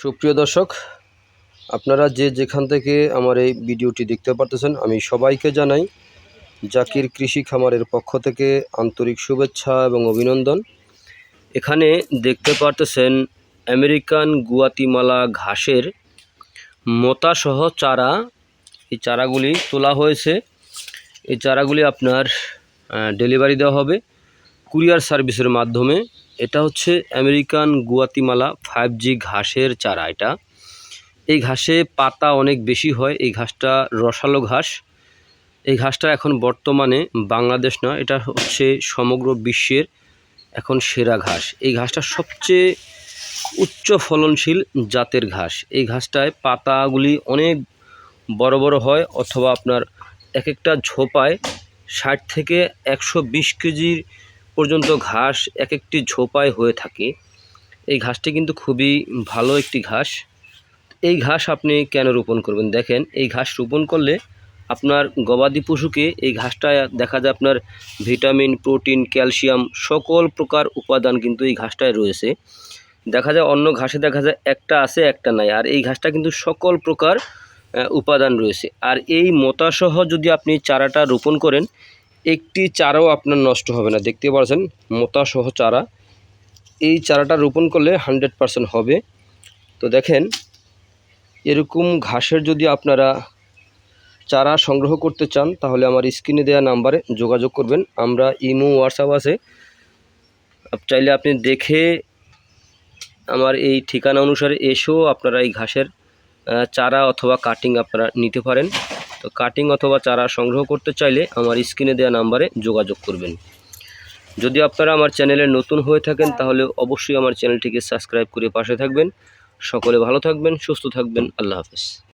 সুপ্রিয় দর্শক, আপনারা যে যেখান থেকে আমার এই ভিডিওটি দেখতে পারতেছেন, আমি সবাইকে জানাই জাকির কৃষি খামারের পক্ষ থেকে আন্তরিক শুভেচ্ছা এবং অভিনন্দন। এখানে দেখতে পারতেছেন আমেরিকান গুয়াতিমালা ঘাসের মোতাসহ চারা। এই চারাগুলি তোলা হয়েছে। এই চারাগুলি আপনার ডেলিভারি দেওয়া হবে। কুরিয়ার সার্ভিসের মাধ্যমে, এটা হচ্ছে আমেরিকান গুয়াতিমালা ফাইভ জি ঘাসের চারা এটা। এই ঘাসে পাতা অনেক বেশি হয়, এই ঘাসটা রসালো ঘাস। এই ঘাসটা এখন বর্তমানে বাংলাদেশ না, এটা হচ্ছে সমগ্র বিশ্বের এখন সেরা ঘাস। এই ঘাসটা সবচেয়ে উচ্চ ফলনশীল জাতের ঘাস। এই ঘাসটায় পাতাগুলি অনেক বড় বড় হয়, অথবা আপনার এক একটা ঝোপায় ষাট থেকে একশো বিশ কেজির পর্যন্ত ঘাস এক একটি ঝোপায় হয়ে থাকে। এই ঘাসটি কিন্তু খুবই ভালো একটি ঘাস। এই ঘাস আপনি কেন রোপণ করবেন? দেখেন, এই ঘাস রোপণ করলে আপনার গবাদি পশুকে এই ঘাসটা দেখা যায় আপনার ভিটামিন, প্রোটিন, ক্যালসিয়াম সকল প্রকার উপাদান কিন্তু এই ঘাসটায় রয়েছে। দেখা যায় অন্য ঘাসে দেখা যায় একটা আছে, একটা নাই। আর এই ঘাসটা কিন্তু সকল প্রকার উপাদান রয়েছে। আর এই মোতাসহ যদি আপনি চারাটা রোপণ করেন একটি চারাও আপনার নষ্ট হবে না। দেখতে পাচ্ছেন মোতাসহ চারা। এই চারাটা রোপণ করলে হান্ড্রেড পারসেন্ট হবে। তো দেখেন, এরকম ঘাসের যদি আপনারা চারা সংগ্রহ করতে চান, তাহলে আমার স্ক্রিনে দেওয়া নাম্বারে যোগাযোগ করবেন। আমরা ইমো, হোয়াটসঅ্যাপ আছে। চাইলে আপনি দেখে আমার এই ঠিকানা অনুসারে এসেও আপনারা এই ঘাসের চারা অথবা কাটিং আপনারা নিতে পারেন। তো কাটিং অথবা চারা সংগ্রহ করতে চাইলে আমার স্ক্রিনে দেওয়া নাম্বারে যোগাযোগ করবেন। যদি আপনারা আমার চ্যানেলে নতুন হয়ে থাকেন, তাহলে অবশ্যই আমার চ্যানেলটিকে সাবস্ক্রাইব করে পাশে থাকবেন। সকলে ভালো থাকবেন, সুস্থ থাকবেন। আল্লাহ হাফেজ।